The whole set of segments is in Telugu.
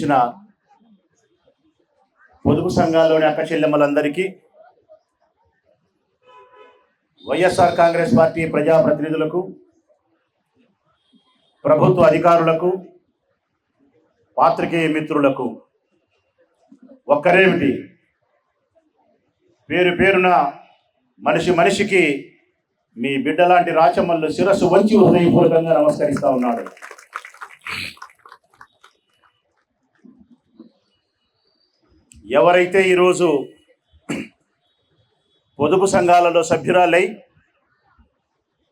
ఇచ్చిన పొదుపు సంఘాల్లోని అక్క చెల్లెమ్మలందరికీ వైఎస్ఆర్ కాంగ్రెస్ పార్టీ ప్రజాప్రతినిధులకు ప్రభుత్వ అధికారులకు పాత్రికేయ మిత్రులకు ఒక్కరేమిటి? పేరు పేరున మనిషి మనిషికి మీ బిడ్డ లాంటి శిరస్సు వంచి హృదయపూర్వకంగా నమస్కరిస్తా ఉన్నాడు. ఎవరైతే ఈరోజు పొదుపు సంఘాలలో సభ్యురాలై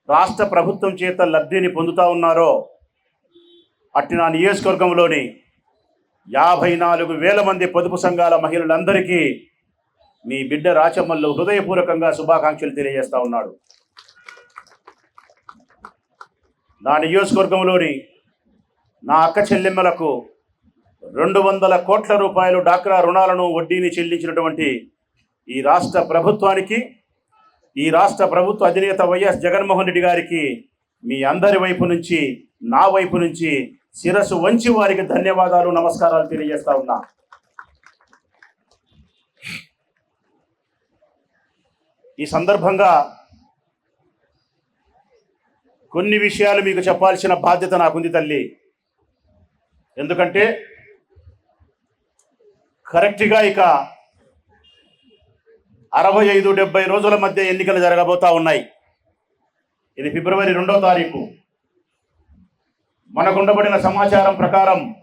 రాష్ట్ర ప్రభుత్వం చేత లబ్ధిని పొందుతా ఉన్నారో అట్టి నా నియోజకవర్గంలోని యాభై నాలుగు వేల మంది పొదుపు సంఘాల మహిళలందరికీ మీ బిడ్డ రాచమ్మల్లో హృదయపూర్వకంగా శుభాకాంక్షలు తెలియజేస్తా ఉన్నాడు. నా నియోజకవర్గంలోని నా అక్క చెల్లెమ్మలకు రెండు వందల కోట్ల రూపాయలు డాక్రా రుణాలను వడ్డీని చెల్లించినటువంటి ఈ రాష్ట్ర ప్రభుత్వానికి ఈ రాష్ట్ర ప్రభుత్వ అధినేత వైఎస్ జగన్మోహన్ రెడ్డి గారికి మీ అందరి వైపు నుంచి నా వైపు నుంచి శిరస్సు వంచి వారికి ధన్యవాదాలు నమస్కారాలు తెలియజేస్తా ఉన్నా. ఈ సందర్భంగా కొన్ని విషయాలు మీకు చెప్పాల్సిన బాధ్యత నాకుంది తల్లి. ఎందుకంటే కరెక్ట్గా ఇక అరవై ఐదు డెబ్బై రోజుల మధ్య ఎన్నికలు జరగబోతా ఉన్నాయి. ఇది ఫిబ్రవరి రెండో తారీఖు. మనకుండబడిన సమాచారం ప్రకారం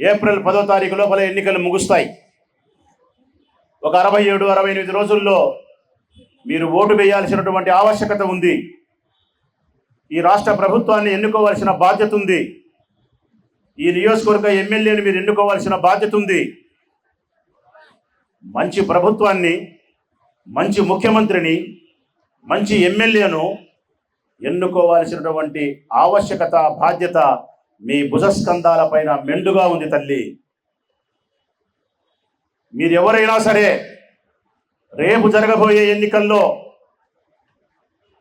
ఏప్రిల్ పదో తారీఖు లోపల ఎన్నికలు ముగుస్తాయి. ఒక అరవై ఏడు అరవై ఎనిమిది రోజుల్లో మీరు ఓటు వేయాల్సినటువంటి ఆవశ్యకత ఉంది. ఈ రాష్ట్ర ప్రభుత్వాన్ని ఎన్నుకోవాల్సిన బాధ్యత ఉంది. ఈ నియోజకవర్గ ఎమ్మెల్యేని మీరు ఎన్నుకోవాల్సిన బాధ్యత ఉంది. మంచి ప్రభుత్వాన్ని మంచి ముఖ్యమంత్రిని మంచి ఎమ్మెల్యేను ఎన్నుకోవాల్సినటువంటి ఆవశ్యకత బాధ్యత మీ భుజస్కంధాల పైన మెండుగా ఉంది తల్లి. మీరు ఎవరైనా సరే రేపు జరగబోయే ఎన్నికల్లో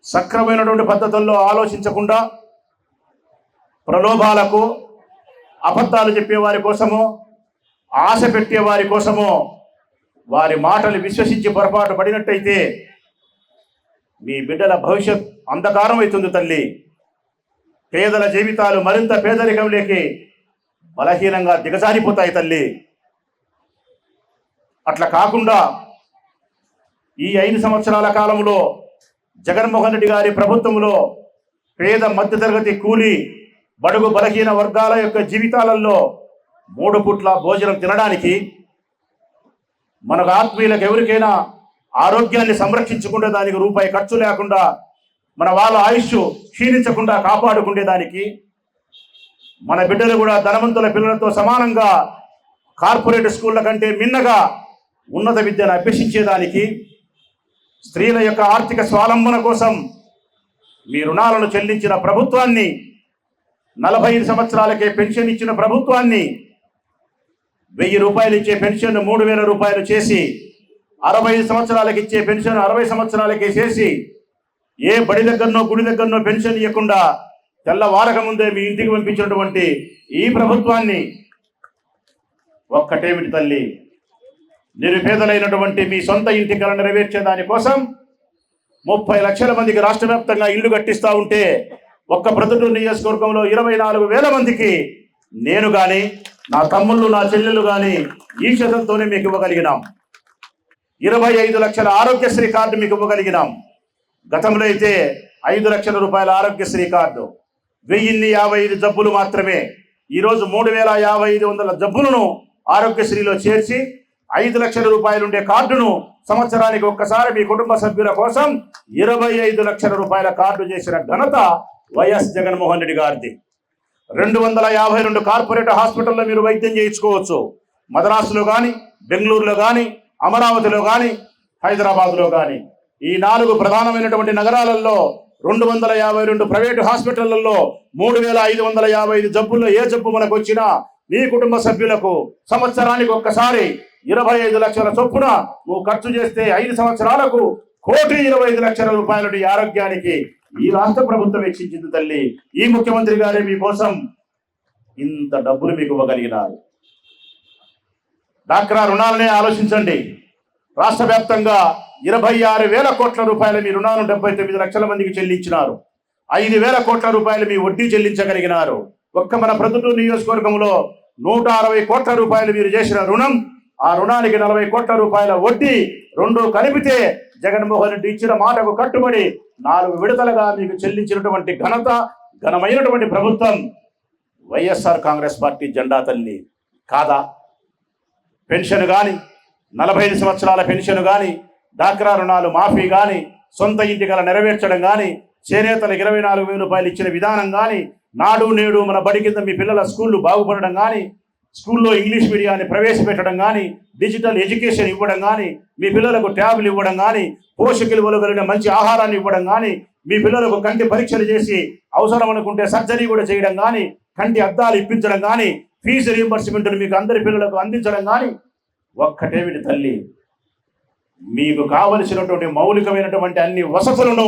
సక్రమైనటువంటి పద్ధతుల్లో ఆలోచించకుండా ప్రలోభాలకు అబద్ధాలు చెప్పే వారి కోసమో ఆశ పెట్టే వారి కోసమో వారి మాటలు విశ్వసించి పొరపాటు పడినట్టయితే మీ బిడ్డల భవిష్యత్ అంధకారం అవుతుంది తల్లి. పేదల జీవితాలు మరింత పేదరికంలోకి బలహీనంగా దిగజారిపోతాయి తల్లి. అట్లా కాకుండా ఈ ఐదు సంవత్సరాల కాలంలో జగన్మోహన్ రెడ్డి గారి ప్రభుత్వంలో పేద మధ్యతరగతి కూలి బడుగు బలహీన వర్గాల యొక్క జీవితాలలో మూడు పుట్ల భోజనం తినడానికి మనకు ఆత్మీయులకు ఎవరికైనా ఆరోగ్యాన్ని సంరక్షించుకుంటే దానికి రూపాయి ఖర్చు లేకుండా మన వాళ్ళ ఆయుష్ క్షీణించకుండా కాపాడుకునే దానికి మన బిడ్డలు కూడా ధనవంతుల పిల్లలతో సమానంగా కార్పొరేట్ స్కూళ్ళ కంటే మిన్నగా ఉన్నత విద్యను అభ్యసించేదానికి స్త్రీల యొక్క ఆర్థిక స్వాలంబన కోసం మీ రుణాలను చెల్లించిన ప్రభుత్వాన్ని నలభై ఐదు సంవత్సరాలకే పెన్షన్ ఇచ్చిన ప్రభుత్వాన్ని వెయ్యి రూపాయలు ఇచ్చే పెన్షన్ మూడు వేల రూపాయలు చేసి అరవై ఐదు సంవత్సరాలకి ఇచ్చే పెన్షన్ అరవై సంవత్సరాలకే చేసి ఏ బడి దగ్గరనో గుడి దగ్గరనో పెన్షన్ ఇవ్వకుండా తెల్లవారక ముందే మీ ఇంటికి పంపించినటువంటి ఈ ప్రభుత్వాన్ని ఒక్కటేమిటి తల్లి? నిరుపేదలైనటువంటి మీ సొంత ఇంటి కళ నెరవేర్చే దానికోసం ముప్పై లక్షల మందికి రాష్ట్ర వ్యాప్తంగా ఇల్లు కట్టిస్తా ఉంటే ఒక్క ప్రతిటూరు నియోజకవర్గంలో ఇరవై నాలుగు వేల మందికి నేను కానీ నా తమ్ముళ్ళు నా చెల్లెలు కానీ ఈ శాతంతోనే మీకు ఇవ్వగలిగినాం. ఇరవై ఐదు లక్షల ఆరోగ్యశ్రీ కార్డు మీకు ఇవ్వగలిగినాం. గతంలో అయితే ఐదు లక్షల రూపాయల ఆరోగ్యశ్రీ కార్డు. వెయ్యిన్ని యాభై ఐదు జబ్బులు మాత్రమే. ఈరోజు మూడు వేల యాభై ఐదు వందల జబ్బులను ఆరోగ్యశ్రీలో చేర్చి ఐదు లక్షల రూపాయలు ఉండే కార్డును సంవత్సరానికి ఒక్కసారి మీ కుటుంబ సభ్యుల కోసం ఇరవై ఐదు లక్షల రూపాయల కార్డు చేసిన ఘనత వైఎస్ జగన్మోహన్ రెడ్డి గారిది. రెండు వందల యాభై రెండు కార్పొరేట్ హాస్పిటల్లో మీరు వైద్యం చేయించుకోవచ్చు. మద్రాసులో కానీ బెంగళూరులో కానీ అమరావతిలో కానీ హైదరాబాద్లో కానీ ఈ నాలుగు ప్రధానమైనటువంటి నగరాలలో రెండు వందల యాభై రెండు ప్రైవేటు హాస్పిటళ్ళలో మూడు వేల ఐదు వందల యాభై ఐదు జబ్బుల్లో ఏ జబ్బు మనకు వచ్చినా మీ కుటుంబ సభ్యులకు సంవత్సరానికి ఒక్కసారి ఇరవై ఐదు లక్షల చొప్పున నువ్వు ఖర్చు చేస్తే ఐదు సంవత్సరాలకు కోటి ఇరవై ఐదు లక్షల రూపాయల ఈ ఆరోగ్యానికి ఈ రాష్ట్ర ప్రభుత్వం వీక్షించింది తల్లి. ఈ ముఖ్యమంత్రి గారే మీకోసం ఇంత డబ్బులు మీకు ఇవ్వగలిగినారు. డాక్రా రుణాలనే ఆలోచించండి. రాష్ట్ర వ్యాప్తంగా ఇరవై ఆరు వేల కోట్ల రూపాయల మీ రుణాలను డెబ్బై తొమ్మిది లక్షల మందికి చెల్లించినారు. ఐదు వేల కోట్ల రూపాయలు మీ వడ్డీ చెల్లించగలిగినారు. ఒక్క మన ప్రొద్దుటూరు నియోజకవర్గంలో నూట అరవై కోట్ల రూపాయలు మీరు చేసిన రుణం ఆ రుణానికి నలభై కోట్ల రూపాయల వడ్డీ రెండు కలిపితే జగన్మోహన్ రెడ్డి ఇచ్చిన మాటకు కట్టుబడి నాలుగు విడతలుగా మీకు చెల్లించినటువంటి ఘనత ఘనమైనటువంటి ప్రభుత్వం. వైఎస్ఆర్ కాంగ్రెస్ పార్టీ జెండా తల్లి కాదా? పెన్షన్ కానీ నలభై ఐదు సంవత్సరాల పెన్షన్ కానీ డాక్రా రుణాలు మాఫీ కానీ సొంత ఇంటి గల నెరవేర్చడం కానీ చేనేతలకు ఇరవై నాలుగు వేల రూపాయలు ఇచ్చిన విధానం కానీ నాడు నేడు మన బడి కింద మీ పిల్లల స్కూళ్ళు బాగుపడడం కానీ స్కూల్లో ఇంగ్లీష్ మీడియాన్ని ప్రవేశపెట్టడం కానీ డిజిటల్ ఎడ్యుకేషన్ ఇవ్వడం కానీ మీ పిల్లలకు ట్యాబ్లు ఇవ్వడం కానీ పోషక విలువలు కలిగిన మంచి ఆహారాన్ని ఇవ్వడం కానీ మీ పిల్లలకు కంటి పరీక్షలు చేసి అవసరం అనుకుంటే సర్జరీ కూడా చేయడం కానీ కంటి అద్దాలు ఇప్పించడం కానీ ఫీజు రీంబర్స్మెంట్ మీకు అందరి పిల్లలకు అందించడం కానీ ఒక్కటేమిటి తల్లి. మీకు కావలసినటువంటి మౌలికమైనటువంటి అన్ని వసతులను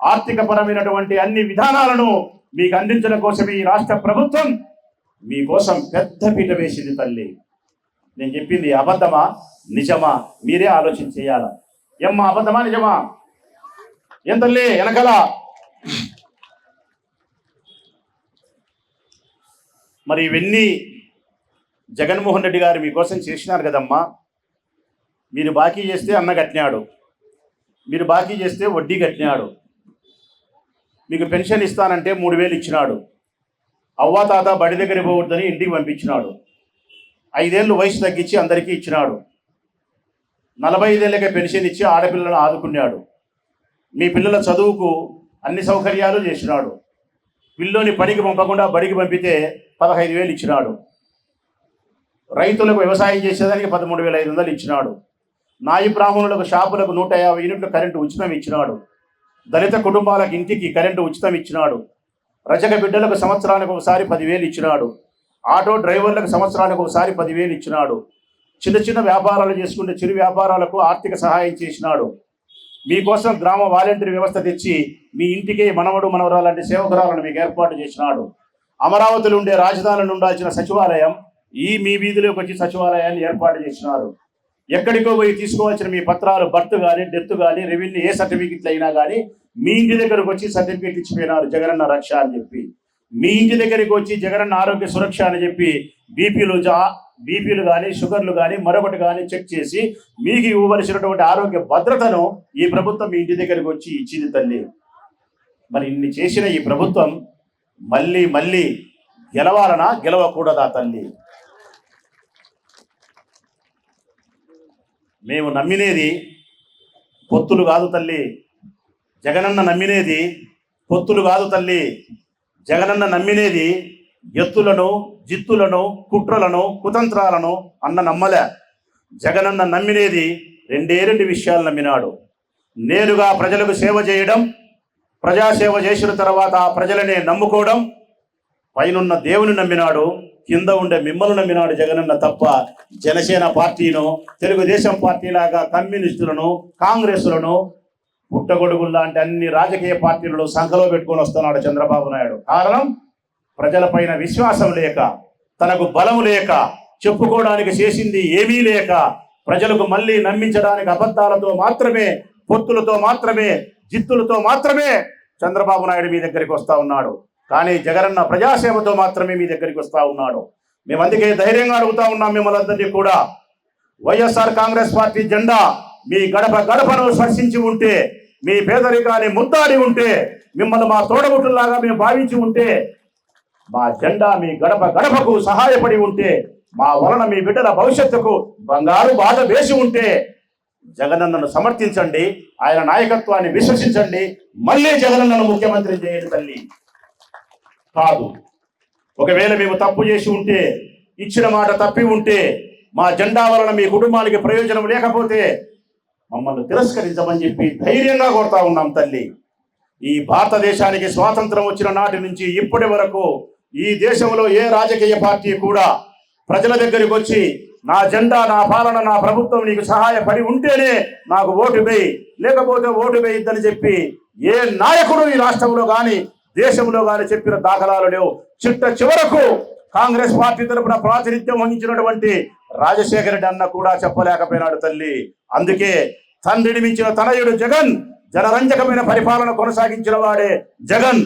ఆర్థిక పరమైనటువంటి అన్ని విధానాలను మీకు అందించడం కోసమే ఈ రాష్ట్ర ప్రభుత్వం మీకోసం పెద్ద పీట వేసింది తల్లి. నేను చెప్పింది అబద్ధమా? నిజమా? మీరే ఆలోచన చేయాలా? ఏమ్మా అబద్ధమా నిజమా? ఏం తల్లి వెనకల? మరి ఇవన్నీ జగన్మోహన్ రెడ్డి గారు మీకోసం చేసినారు కదమ్మా. మీరు బాకీ చేస్తే అన్న కట్టినాడు. మీరు బాకీ చేస్తే వడ్డీ కట్టినాడు. మీకు పెన్షన్ ఇస్తానంటే మూడు వేలు ఇచ్చినాడు. అవ్వ తాత బడి దగ్గర పోవద్దని ఇంటికి పంపించినాడు. ఐదేళ్ళు వయసు తగ్గించి అందరికీ ఇచ్చినాడు. నలభై ఐదేళ్ళకే పెన్షన్ ఇచ్చి ఆడపిల్లలను ఆదుకున్నాడు. మీ పిల్లల చదువుకు అన్ని సౌకర్యాలు చేసినాడు. పిల్లోని పనికి పంపకుండా బడికి పంపితే పదహైదు వేలు ఇచ్చినాడు. రైతులకు వ్యవసాయం చేసేదానికి పదమూడు వేల ఐదు వందలు ఇచ్చినాడు. నాయి బ్రాహ్మణులకు షాపులకు నూట యాభై యూనిట్లు కరెంటు ఉచితం ఇచ్చినాడు. దళిత కుటుంబాలకు ఇంటికి కరెంటు ఉచితం ఇచ్చినాడు. రజక బిడ్డలకు సంవత్సరానికి ఒకసారి పదివేలు ఇచ్చినాడు. ఆటో డ్రైవర్లకు సంవత్సరానికి ఒకసారి పదివేలు ఇచ్చినాడు. చిన్న చిన్న వ్యాపారాలు చేసుకునే చిరు వ్యాపారాలకు ఆర్థిక సహాయం చేసినాడు. మీకోసం గ్రామ వాలంటీర్ వ్యవస్థ తెచ్చి మీ ఇంటికే మనవడు మనవరాలు లాంటి సేవకురాలను మీకు ఏర్పాటు చేసినాడు. అమరావతిలో ఉండే రాజధానిలో ఉండాల్సిన సచివాలయం ఈ మీ వీధిలోకి వచ్చి సచివాలయాన్ని ఏర్పాటు చేసినారు. ఎక్కడికో పోయి తీసుకోవాల్సిన మీ పత్రాలు బర్త్ కానీ డెత్ కానీ రెవెన్యూ ఏ సర్టిఫికెట్లు అయినా కానీ మీ ఇంటి దగ్గరకు వచ్చి సర్టిఫికేట్ ఇచ్చిపోయినారు జగనన్న రక్ష అని చెప్పి. మీ ఇంటి దగ్గరికి వచ్చి జగనన్న ఆరోగ్య సురక్ష అని చెప్పి బీపీలు జా బీపీలు కానీ షుగర్లు కానీ మరొకటి కానీ చెక్ చేసి మీకు ఇవ్వవలసినటువంటి ఆరోగ్య భద్రతను ఈ ప్రభుత్వం మీ ఇంటి దగ్గరికి వచ్చి ఇచ్చింది తల్లి. మరి ఇన్ని చేసిన ఈ ప్రభుత్వం మళ్ళీ మళ్ళీ గెలవాలనా గెలవకూడదా తల్లి? మేము నమ్మినేది పొత్తులు కాదు తల్లి. జగనన్న నమ్మినేది పొత్తులు కాదు తల్లి. జగనన్న నమ్మినేది ఎత్తులను జిత్తులను కుట్రలను కుతంత్రాలను అన్న నమ్మలే. జగనన్న నమ్మినేది రెండే రెండు విషయాలు నమ్మినాడు. నేరుగా ప్రజలకు సేవ చేయడం ప్రజాసేవ చేసిన తర్వాత ఆ ప్రజలనే నమ్ముకోవడం పైనున్న దేవుని నమ్మినాడు కింద ఉండే మిమ్మల్ని నమ్మినాడు జగనన్న తప్ప జనసేన పార్టీను తెలుగుదేశం పార్టీ లాగా కమ్యూనిస్టులను కాంగ్రెస్లను పుట్టగొడుగులు లాంటి అన్ని రాజకీయ పార్టీలలో సంఖలో పెట్టుకొని వస్తున్నాడు చంద్రబాబు నాయుడు. కారణం ప్రజలపైన విశ్వాసం లేక తనకు బలము లేక చెప్పుకోవడానికి చేసింది ఏమీ లేక ప్రజలకు మళ్ళీ నమ్మించడానికి అబద్ధాలతో మాత్రమే పొత్తులతో మాత్రమే జిత్తులతో మాత్రమే చంద్రబాబు నాయుడు మీ దగ్గరికి వస్తా ఉన్నాడు. కానీ జగనన్న ప్రజాసేవతో మాత్రమే మీ దగ్గరికి వస్తా ఉన్నాడు. మేము అందుకే ధైర్యంగా అడుగుతా ఉన్నాం మిమ్మల్ని కూడా. వైఎస్ఆర్ కాంగ్రెస్ పార్టీ జెండా మీ గడప గడపను స్పర్శించి ఉంటే మీ పేదరికాన్ని ముద్దాడి ఉంటే మిమ్మల్ని మా తోడబుట్టులాగా మేము భావించి ఉంటే మా జెండా మీ గడప గడపకు సహాయపడి ఉంటే మా వలన మీ బిడ్డల భవిష్యత్తుకు బంగారు బాధ వేసి ఉంటే జగనన్నను సమర్థించండి ఆయన నాయకత్వాన్ని విశ్వసించండి మళ్ళీ జగనన్నను ముఖ్యమంత్రి చేయండి తల్లి. కాదు. ఒకవేళ మేము తప్పు చేసి ఉంటే ఇచ్చిన మాట తప్పి ఉంటే మా జెండా వలన మీ కుటుంబానికి ప్రయోజనం లేకపోతే మమ్మల్ని తిరస్కరించమని చెప్పి ధైర్యంగా కోరుతా ఉన్నాం తల్లి. ఈ భారతదేశానికి స్వాతంత్రం వచ్చిన నాటి నుంచి ఇప్పటి వరకు ఈ దేశంలో ఏ రాజకీయ పార్టీ కూడా ప్రజల దగ్గరికి వచ్చి నా జెండా నా పాలన నా ప్రభుత్వం నీకు సహాయపడి ఉంటేనే నాకు ఓటు వేయి లేకపోతే ఓటు వేయిద్దని చెప్పి ఏ నాయకుడు ఈ రాష్ట్రంలో కానీ దేశంలో కానీ చెప్పిన దాఖలాలు లేవు. చిట్ట చివరకు కాంగ్రెస్ పార్టీ తరపున ప్రాతినిధ్యం వహించినటువంటి రాజశేఖర రెడ్డి అన్న కూడా చెప్పలేకపోయినాడు తల్లి. అందుకే తండ్రిని మించిన తనయుడు జగన్ జనరంజకమైన పరిపాలన కొనసాగించిన వాడే జగన్.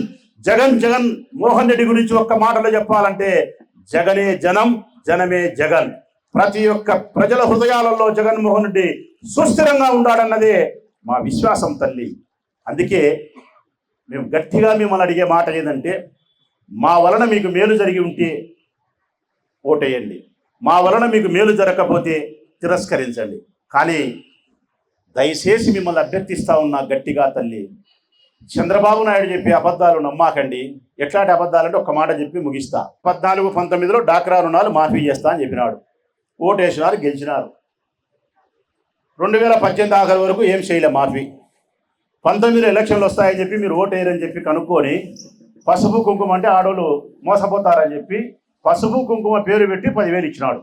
జగన్ జగన్ మోహన్ రెడ్డి గురించి ఒక్క మాటలో చెప్పాలంటే జగనే జనం జనమే జగన్. ప్రతి ఒక్క ప్రజల హృదయాలలో జగన్మోహన్ రెడ్డి సుస్థిరంగా ఉన్నాడన్నదే మా విశ్వాసం తల్లి. అందుకే మేము గట్టిగా మిమ్మల్ని అడిగే మాట ఏదంటే మా వలన మీకు మేలు జరిగి ఉంటే ఓటేయండి. మా వలన మీకు మేలు జరగకపోతే తిరస్కరించండి. కానీ దయచేసి మిమ్మల్ని అభ్యర్థిస్తా ఉన్నా గట్టిగా తల్లి. చంద్రబాబు నాయుడు చెప్పే అబద్ధాలు నమ్మాకండి. ఎట్లాంటి అబద్ధాలంటే ఒక మాట చెప్పి ముగిస్తా. పద్నాలుగు పంతొమ్మిదిలో డాక్రా రుణాలు మాఫీ చేస్తా అని చెప్పినాడు. ఓటేసినారు గెలిచినారు. రెండు వేల పద్దెనిమిది ఆఖరి వరకు ఏం చేయలే మాఫీ. పంతొమ్మిదిలో ఎలక్షన్లు వస్తాయని చెప్పి మీరు ఓటేయరని చెప్పి కనుక్కొని పసుపు కుంకుమ అంటే ఆడోళ్ళు మోసపోతారని చెప్పి పసుపు కుంకుమ పేరు పెట్టి పదివేలు ఇచ్చినాడు.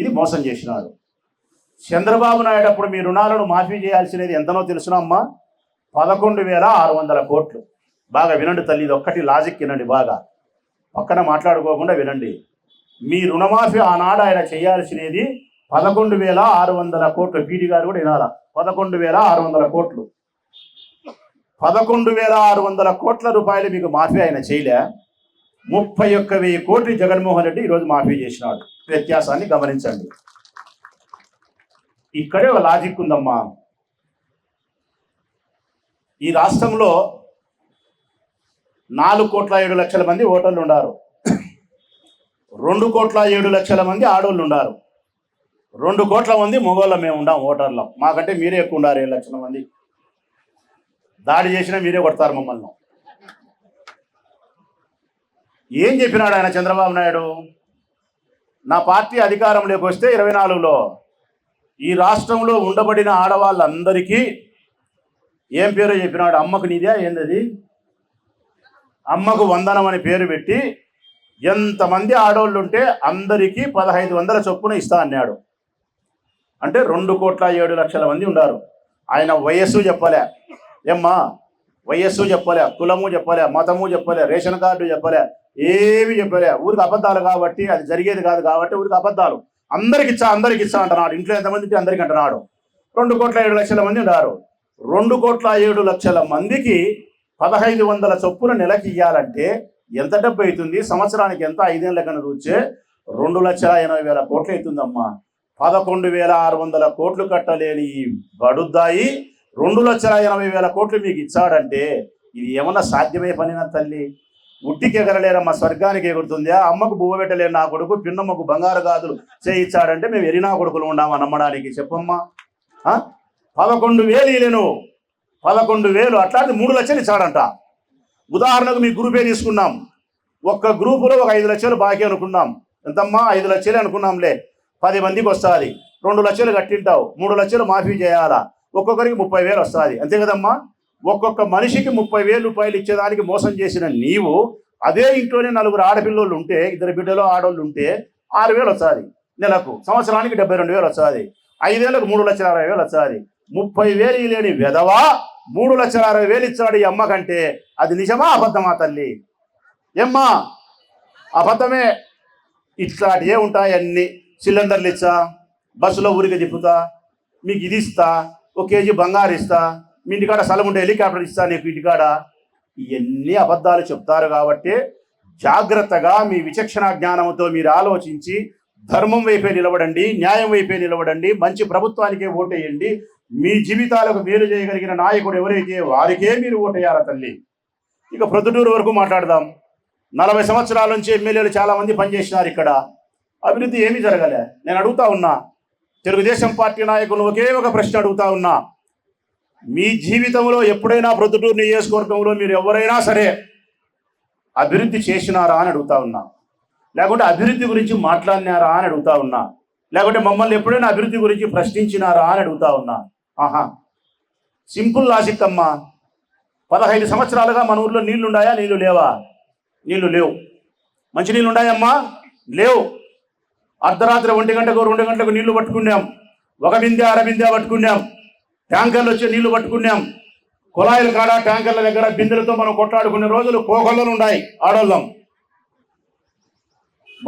ఇది మోసం చేసినారు చంద్రబాబు నాయుడు అప్పుడు మీ రుణాలను మాఫీ చేయాల్సినది ఎంతనో తెలుసునమ్మా పదకొండు వేల ఆరు వందల కోట్లు. బాగా వినండి తల్లి ఇది ఒక్కటి లాజిక్ వినండి బాగా. పక్కన మాట్లాడుకోకుండా వినండి. మీ రుణమాఫీ ఆనాడు ఆయన చేయాల్సినది పదకొండు వేల ఆరు వందల కోట్లు. పీడి గారు కూడా వినాలా? పదకొండు వేల ఆరు వందల కోట్లు. పదకొండు వేల ఆరు వందల కోట్ల రూపాయలు మీకు మాఫీ ఆయన చేయలే. ముప్పై ఒక్క వెయ్యి కోట్లు జగన్మోహన్ రెడ్డి ఈరోజు మాఫీ చేసినాడు. వ్యత్యాసాన్ని గమనించండి. ఇక్కడే ఒక లాజిక్ ఉందమ్మా. ఈ రాష్ట్రంలో నాలుగు కోట్ల ఏడు లక్షల మంది ఓటర్లు ఉన్నారు రెండు కోట్ల ఏడు లక్షల మంది ఆడోళ్ళు ఉన్నారు రెండు కోట్ల మంది మొగోళ్ళ మేము ఉండాం ఓటర్లం. మాకంటే మీరే ఎక్కువ ఉన్నారు ఏడు లక్షల మంది. దాడి చేసినా మీరే కొడతారు మమ్మల్ని. ఏం చెప్పినాడు ఆయన చంద్రబాబు నాయుడు? నా పార్టీ అధికారంలోకి వస్తే ఇరవై నాలుగులో ఈ రాష్ట్రంలో ఉండబడిన ఆడవాళ్ళందరికీ ఏం పేరు చెప్పినాడు? అమ్మకు నీదే? ఏందది? అమ్మకు వందనం అని పేరు పెట్టి ఎంతమంది ఆడవాళ్ళు ఉంటే అందరికీ పదహైదు వందల చొప్పున ఇస్తా అన్నాడు. అంటే రెండు కోట్ల ఏడు లక్షల మంది ఉన్నారు. ఆయన వయస్సు చెప్పలే. ఏమ్మా వయస్సు చెప్పలే కులము చెప్పలే మతము చెప్పలే రేషన్ కార్డు చెప్పలే ఏమి చెప్పలే ఊరికి అబద్ధాలు కాబట్టి అది జరిగేది కాదు కాబట్టి ఊరికి అబద్ధాలు. అందరికి ఇచ్చా అందరికి ఇచ్చా అంటున్నాడు. ఇంట్లో ఎంతమంది అందరికి అంటున్నాడు. రెండు కోట్ల ఏడు లక్షల మంది ఉన్నారు. రెండు కోట్ల ఏడు లక్షల మందికి పదహైదు వందల చొప్పున నెలకి ఇవ్వాలంటే ఎంత డబ్బు అవుతుంది? సంవత్సరానికి ఎంత? ఐదేళ్ళ కన్నా చూచే రెండు లక్షల ఎనభై వేల కోట్లు అవుతుందమ్మా. పదకొండు వేల ఆరు వందల కోట్లు కట్టలేని ఈ బడుద్దాయి రెండు లక్షల ఎనభై వేల కోట్లు మీకు ఇచ్చాడంటే ఇది ఏమన్నా సాధ్యమే పనినా తల్లి? ఉట్టికి ఎగరలేరమ్మ స్వర్గానికి ఎగురుతుంది. ఆ అమ్మకు బువ్వ పెట్టలేరు నా కొడుకు పిన్నమ్మకు బంగారు గాజులు చేయించాడంటే మేము ఎరినా కొడుకులు ఉన్నామా నమ్మడానికి? చెప్పమ్మా. పదకొండు వేలు ఇలేను పదకొండు వేలు అట్లాంటి మూడు లక్షలు ఇచ్చాడంట. ఉదాహరణకు మీ గ్రూపే తీసుకున్నాం. ఒక్క గ్రూపులో ఒక ఐదు లక్షలు బాకీ అనుకున్నాం. ఎంతమ్మా? ఐదు లక్షలే అనుకున్నాంలే. పది మందికి వస్తుంది. రెండు లక్షలు కట్టింటావు. మూడు లక్షలు మాఫీ చేయాలా? ఒక్కొక్కరికి ముప్పై వేలు వస్తుంది. అంతే కదమ్మా? ఒక్కొక్క మనిషికి ముప్పై వేలు రూపాయలు ఇచ్చేదానికి మోసం చేసిన నీవు అదే ఇంట్లోనే నలుగురు ఆడపిల్లలు ఉంటే ఇద్దరు బిడ్డలు ఆడవాళ్ళు ఉంటే ఆరు వేలు వస్తుంది నెలకు. సంవత్సరానికి డెబ్బై రెండు వేలు వస్తుంది. ఐదేళ్ళకు మూడు లక్షల అరవై వేలు వస్తుంది. ముప్పై వేలు లేని వెధవా మూడు లక్షల అరవై వేలు ఇచ్చాడు ఈ అమ్మ కంటే. అది నిజమా అబద్ధమా తల్లి? ఏమ్మా అబద్ధమే? ఇట్లాంటివే ఉంటాయి అన్ని. సిలిండర్లు ఇచ్చా బస్సులో ఊరికి తిప్పుతా మీకు ఇది ఇస్తా ఒక కేజీ బంగారు ఇస్తా మీ ఇంటికాడ స్థలం ఉంటే హెలికాప్టర్ ఇస్తా నీకు ఇంటికాడ. ఇవన్నీ అబద్ధాలు చెప్తారు కాబట్టి జాగ్రత్తగా మీ విచక్షణ జ్ఞానంతో మీరు ఆలోచించి ధర్మం వైపే నిలబడండి న్యాయం వైపే నిలబడండి మంచి ప్రభుత్వానికే ఓటేయండి. మీ జీవితాలకు మేలు చేయగలిగిన నాయకుడు ఎవరైతే వారికే మీరు ఓటేయాల తల్లి? ఇక ప్రొద్దుటూరు వరకు మాట్లాడదాం. నలభై సంవత్సరాల నుంచి ఎమ్మెల్యేలు చాలామంది పనిచేసినారు ఇక్కడ. అభివృద్ధి ఏమీ జరగలే. నేను అడుగుతా ఉన్నా తెలుగుదేశం పార్టీ నాయకులు ఒకే ఒక ప్రశ్న అడుగుతా ఉన్నా. మీ జీవితంలో ఎప్పుడైనా ప్రొద్దుటూరు నియోజకవర్గంలో మీరు ఎవరైనా సరే అభివృద్ధి చేసినారా అని అడుగుతా ఉన్నా. లేకుంటే అభివృద్ధి గురించి మాట్లాడినారా అని అడుగుతా ఉన్నా. లేకుంటే మమ్మల్ని ఎప్పుడైనా అభివృద్ధి గురించి ప్రశ్నించినారా అని అడుగుతా ఉన్నా. ఆహా. సింపుల్ లాజిక్ అమ్మా. పదహైదు సంవత్సరాలుగా మన ఊర్లో నీళ్ళు నీళ్ళు లేవా? నీళ్ళు లేవు. మంచి నీళ్ళు ఉన్నాయమ్మా? లేవు. అర్ధరాత్రి ఒంటి గంటకు రెండు గంటలకు నీళ్ళు పట్టుకున్నాం. ఒక బిందె అర బిందె పట్టుకున్నాం. ట్యాంకర్లు వచ్చి నీళ్ళు పట్టుకున్నాం. కుళాయిల కాడ ట్యాంకర్ల దగ్గర బిందెలతో మనం కొట్లాడుకునే రోజులు కోకొల్లలు ఉన్నాయి ఆడోళ్ళం.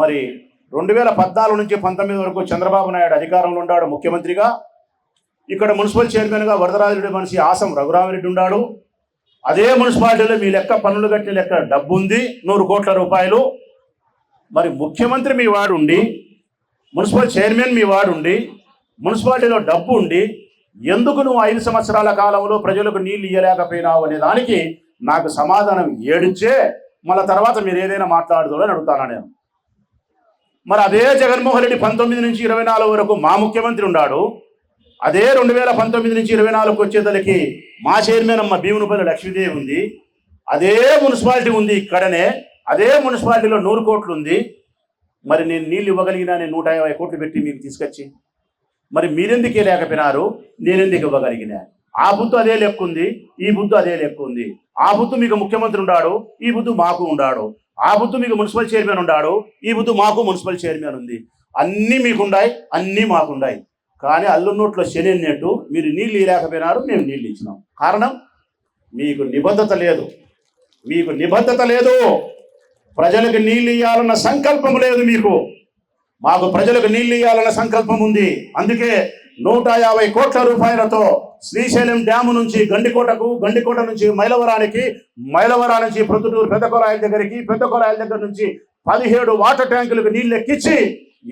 మరి రెండు వేల పద్నాలుగు నుంచి పంతొమ్మిది వరకు చంద్రబాబు నాయుడు అధికారంలో ఉన్నాడు ముఖ్యమంత్రిగా. ఇక్కడ మున్సిపల్ చైర్మన్గా వరదరాజుడి మనిషి ఆసం రఘురామరెడ్డి ఉన్నాడు. అదే మున్సిపాలిటీలో మీ లెక్క పనులు కట్టిన లెక్క డబ్బు ఉంది నూరు కోట్ల రూపాయలు. మరి ముఖ్యమంత్రి మీ వాడు ఉండి మున్సిపల్ చైర్మన్ మీ వాడు ఉండి మున్సిపాలిటీలో డబ్బు ఉండి ఎందుకు నువ్వు ఐదు సంవత్సరాల కాలంలో ప్రజలకు నీళ్ళు ఇయ్యలేకపోయినావు అనే దానికి నాకు సమాధానం ఏడిచ్చే మళ్ళా తర్వాత మీరు ఏదైనా మాట్లాడుదో అని అడుగుతాను నేను? మరి అదే జగన్మోహన్ రెడ్డి పంతొమ్మిది నుంచి ఇరవై నాలుగు వరకు మా ముఖ్యమంత్రి ఉన్నాడు. అదే రెండు వేల పంతొమ్మిది నుంచి ఇరవై నాలుగుకి వచ్చేదలికి మా చైర్మన్ అమ్మ భీమునిపల్లి లక్ష్మీదేవి ఉంది. అదే మున్సిపాలిటీ ఉంది ఇక్కడనే అదే మున్సిపాలిటీలో నూరు కోట్లు ఉంది. మరి నేను నీళ్ళు ఇవ్వగలిగినా నేను నూట యాభై కోట్లు పెట్టి మీకు తీసుకొచ్చి మరి మీరెందుకే లేకపోయినారు? నేనెందుకు ఇవ్వగలిగిన? ఆ బుద్ధు అదే లెక్క ఉంది ఈ బుద్ధు అదే లెక్క ఉంది. ఆ బుద్ధు మీకు ముఖ్యమంత్రి ఉండాడు ఈ బుద్ధు మాకు ఉండాడు. ఆ బుద్ధు మీకు మున్సిపల్ చైర్మన్ ఉండాడు ఈ బుద్ధు మాకు మున్సిపల్ చైర్మన్ ఉంది. అన్నీ మీకుండాయి అన్నీ మాకుండాయి. కానీ అల్లు నోట్లో శని అన్నట్టు మీరు నీళ్ళు ఇవ్వలేకపోయినారు మేము నీళ్ళు ఇచ్చినాం. కారణం? మీకు నిబద్ధత లేదు. మీకు నిబద్ధత లేదు. ప్రజలకు నీళ్ళు ఇవ్వాలన్న సంకల్పం లేదు మీకు. మాకు ప్రజలకు నీళ్ళు ఇవ్వాలన్న సంకల్పం ఉంది. అందుకే నూట యాభై కోట్ల రూపాయలతో శ్రీశైలం డ్యాము నుంచి గండికోటకు గండికోట నుంచి మైలవరానికి మైలవరా నుంచి ప్రొద్దుటూరు పెద్ద కొరాయిల దగ్గరికి పెద్ద కొరాయిల దగ్గర నుంచి పదిహేడు వాటర్ ట్యాంకులకు నీళ్ళు ఎక్కించి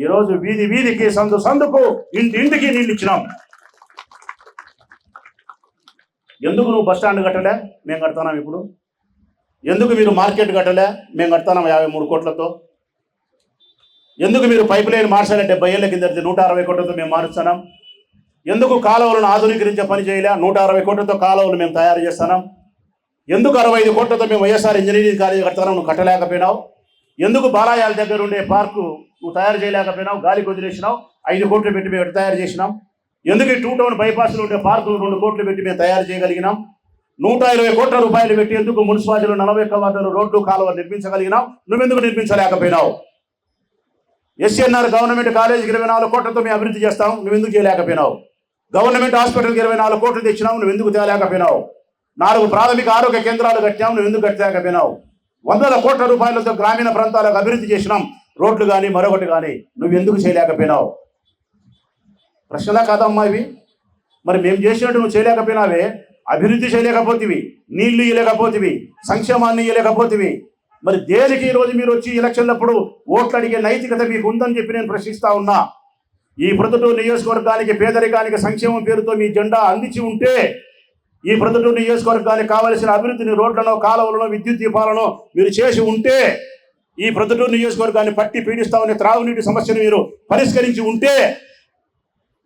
ఈరోజు వీధి వీధికి సందు సందుకు ఇంటి ఇంటికి నీళ్ళు ఇచ్చినాం. ఎందుకు నువ్వు బస్ స్టాండ్ కట్టలే? మేము కడతాం ఇప్పుడు. ఎందుకు మీరు మార్కెట్ కట్టలే? మేము కడతాం యాభై మూడు కోట్లతో. ఎందుకు మీరు పైప్ లైన్ మార్చాలి డెబ్బై ఏళ్ళ కింద నూట అరవై కోట్లతో మేము మారుస్తున్నాం. ఎందుకు కాలువలను ఆధునీకరించే పని చేయలే? నూట అరవై కోట్లతో కాలువలు మేము తయారు చేస్తున్నాం. ఎందుకు అరవై ఐదు కోట్లతో మేము వైఎస్ఆర్ ఇంజనీరింగ్ కాలేజీ కడతాం నువ్వు కట్టలేకపోయినావు? ఎందుకు బాలాయాల దగ్గర ఉండే పార్కు నువ్వు తయారు చేయలేకపోయినావు? గాలి వదిలేసినావు ఐదు కోట్లు పెట్టి మేము తయారు చేసినాం. ఎందుకు ఈ టూ టౌన్ బైపాస్లో ఉండే పార్కు రెండు కోట్లు పెట్టి మేము తయారు చేయగలిగినాం? నూట ఇరవై కోట్ల రూపాయలు పెట్టి ఎందుకు మున్సిపాలిటీలో నలభై ఒక్క వార్డులు రోడ్లు కాలువ నిర్మించగలిగినావు? నువ్వెందుకు నిర్మించలేకపోయినావు? ఎస్ఎన్ఆర్ గవర్నమెంట్ కాలేజీకి ఇరవై నాలుగు కోట్లతో మేము అభివృద్ధి చేస్తాం. నువ్వు ఎందుకు చేయలేకపోయినావు? గవర్నమెంట్ హాస్పిటల్కి ఇరవై నాలుగు కోట్లు తెచ్చినావు నువ్వు ఎందుకు తేలేకపోయినావు? నాలుగు ప్రాథమిక ఆరోగ్య కేంద్రాలు కట్టాము నువ్వెందుకు కట్టలేకపోయినావు? వందల కోట్ల రూపాయలతో గ్రామీణ ప్రాంతాలకు అభివృద్ధి చేసినాం. రోడ్లు కానీ మరొకటి కానీ నువ్వు ఎందుకు చేయలేకపోయినావు? ప్రశ్నలా కాదమ్మా ఇవి. మరి మేము చేసినట్టు నువ్వు చేయలేకపోయినావే. అభివృద్ధి చేయలేకపోతివి నీళ్ళు ఇవ్వలేకపోతివి సంక్షేమాన్ని ఇవ్వలేకపోతివి మరి దేనికి ఈరోజు మీరు వచ్చి ఎలక్షన్లప్పుడు ఓట్లు అడిగే నైతికత మీకు ఉందని చెప్పి నేను ప్రశ్నిస్తా ఉన్నా? ఈ ప్రొద్దుటూరు నియోజకవర్గానికి పేదరికానికి సంక్షేమం పేరుతో మీ జెండా అందించి ఉంటే ఈ ప్రొద్దుటూరు నియోజకవర్గానికి కావలసిన అభివృద్ధిని రోడ్లను కాలువలను విద్యుత్ దీపాలను మీరు చేసి ఉంటే ఈ ప్రొద్దుటూరు నియోజకవర్గాన్ని పట్టి పీడిస్తా ఉన్న త్రాగునీటి సమస్యను మీరు పరిష్కరించి ఉంటే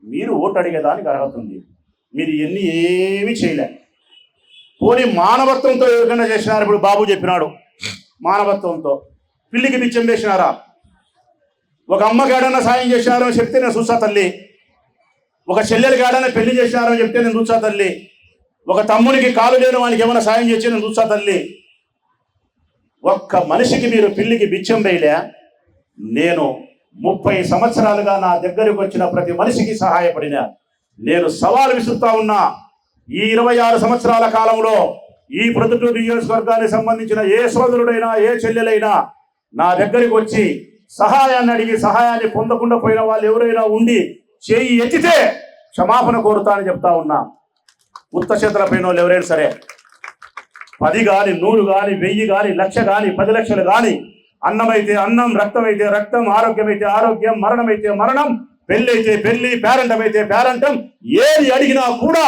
మీరు ఓటు అడిగేదానికి అర్హత ఉంది. మీరు ఎన్ని ఏమీ చేయలే. పోనీ మానవత్వంతో ఎవరికైనా చేసినారు? ఇప్పుడు బాబు చెప్పినాడు. మానవత్వంతో. పిల్లికి బిచ్చం వేసినారా? ఒక అమ్మకి ఏడన్నా సాయం చేసినారో చెప్తే నేను చూసా తల్లి. ఒక చెల్లెలు ఏడన్నా పెళ్ళి చేసినారో చెప్తే నేను చూసా తల్లి. ఒక తమ్మునికి కాలు లేని వానికి ఏమైనా సాయం చేసి నేను చూసా తల్లి. ఒక్క మనిషికి మీరు పిల్లికి బిచ్చం వేయలే నేను ముప్పై సంవత్సరాలుగా నా దగ్గరకు వచ్చిన ప్రతి మనిషికి సహాయపడిన నేను సవాలు విసురుతా ఉన్నా. ఈ ఇరవై ఆరు సంవత్సరాల కాలంలో ఈ ప్రొద్దుటూరు నియోజకవర్గానికి సంబంధించిన ఏ సోదరుడైనా ఏ చెల్లెలైనా నా దగ్గరికి వచ్చి సహాయాన్ని అడిగి సహాయాన్ని పొందకుండా పోయిన వాళ్ళు ఎవరైనా ఉండి చేయి ఎత్తితే క్షమాపణ కోరుతానని చెప్తా ఉన్నా. ఉత్త చేతుల పైన వాళ్ళు ఎవరైనా సరే పది కానీ నూరు కానీ వెయ్యి కానీ లక్ష కానీ పది లక్షలు కానీ అన్నమైతే అన్నం రక్తం అయితే రక్తం ఆరోగ్యం అయితే ఆరోగ్యం మరణం అయితే మరణం పెళ్ళైతే అయితే పెళ్ళి పేరంటం అయితే పేరంటం ఏది అడిగినా కూడా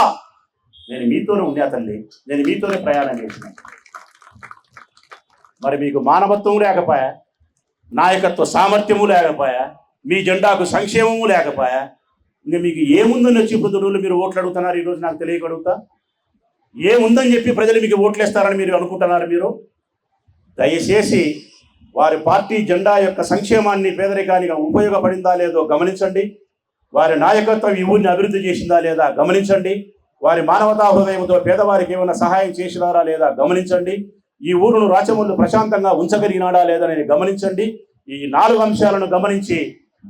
నేను మీతోనే ఉండే తల్లి నేను మీతోనే ప్రయాణం చేసిన. మరి మీకు మానవత్వం లేకపోయా? నాయకత్వ సామర్థ్యము లేకపోయా? మీ జెండాకు సంక్షేమము లేకపోయా? ఇంకా మీకు ఏముందని వచ్చి బుద్ధుడు మీరు ఓట్లు అడుగుతున్నారు? ఈరోజు నాకు తెలియగలుగుతా ఏముందని చెప్పి ప్రజలు మీకు ఓట్లేస్తారని మీరు అనుకుంటున్నారు మీరు? దయచేసి వారి పార్టీ జెండా యొక్క సంక్షేమాన్ని పేదరికానికి ఉపయోగపడిందా లేదో గమనించండి. వారి నాయకత్వం ఈ ఊరిని అభివృద్ధి చేసిందా లేదా గమనించండి. వారి మానవతా హృదయంతో పేదవారికి ఏమైనా సహాయం చేసినారా లేదా గమనించండి. ఈ ఊరును రాచమల్లు ప్రశాంతంగా ఉంచగలిగినాడా లేదా అనేది గమనించండి. ఈ నాలుగు అంశాలను గమనించి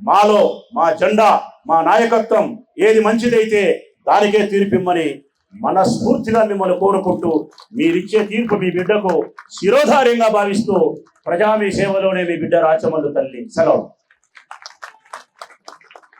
మాలో మా జెండా మా నాయకత్వం ఏది మంచిదైతే దానికే తీర్పిమ్మని మనస్ఫూర్తిగా మిమ్మల్ని కోరుకుంటూ మీరిచ్చే తీర్పు మీ బిడ్డకు శిరోధార్యంగా భావిస్తూ ప్రజా మీ సేవలోనే మీ బిడ్డ రాచమల్లు తల్లి. సెలవు.